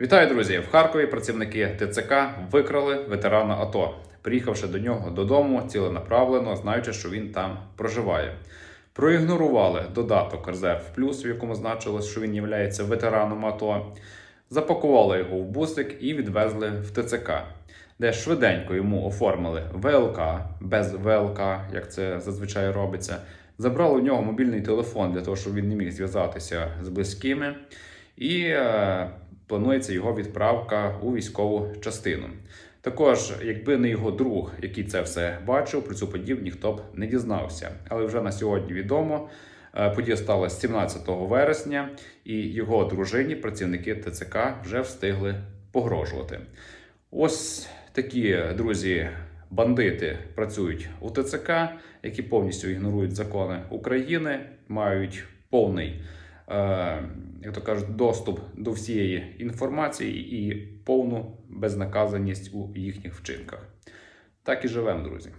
Вітаю, друзі! В Харкові працівники ТЦК викрали ветерана АТО, приїхавши до нього додому ціленаправлено, знаючи, що він там проживає. Проігнорували додаток Резерв Плюс, в якому значилось, що він є ветераном АТО. Запакували його в бусик і відвезли в ТЦК, де швиденько йому оформили ВЛК без ВЛК, як це зазвичай робиться. Забрали у нього мобільний телефон для того, щоб він не міг зв'язатися з близькими. І е, планується його відправка у військову частину. Також, якби не його друг, який це все бачив, про цю подію ніхто б не дізнався. Але вже на сьогодні відомо. е, Подія сталася 17 вересня, і його дружині працівники ТЦК вже встигли погрожувати. Ось такі друзі, бандити працюють у ТЦК, які повністю ігнорують закони України, мають повний як то кажуть, доступ до всієї інформації і повну безнаказаність у їхніх вчинках. Так і живемо, друзі.